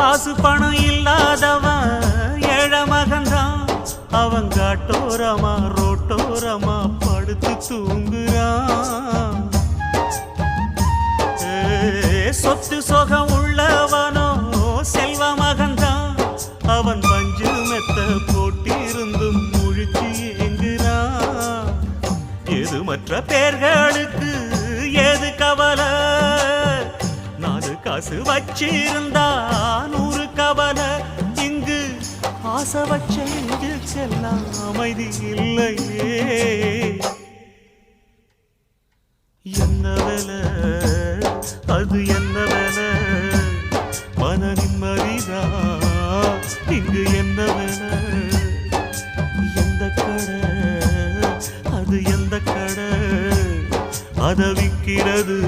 காசு பணம் இல்லாதவன் ஏழை மகன்தான் அவன் காட்டோரமா ரோட்டோரமா படுத்து தூங்குறான். சொத்து சொகம் உள்ளவனோ செல்வ மகன்தான் அவன் பஞ்சு மெத்த போட்டிருந்தும் முழிச்சு எங்குறான் எது மற்ற பேர்களுக்கு பசு வச்சிருந்தா நூறு கவலை இங்கு ஆசை வச்ச இங்கில் செல்ல அமைதி இல்லையே. என்ன வேலை? அது என்ன வேலை? மன நிம்மதிதா? இங்கு என்ன வேலை? எந்த கடை? அது எந்த கடை? அதை விற்கிறது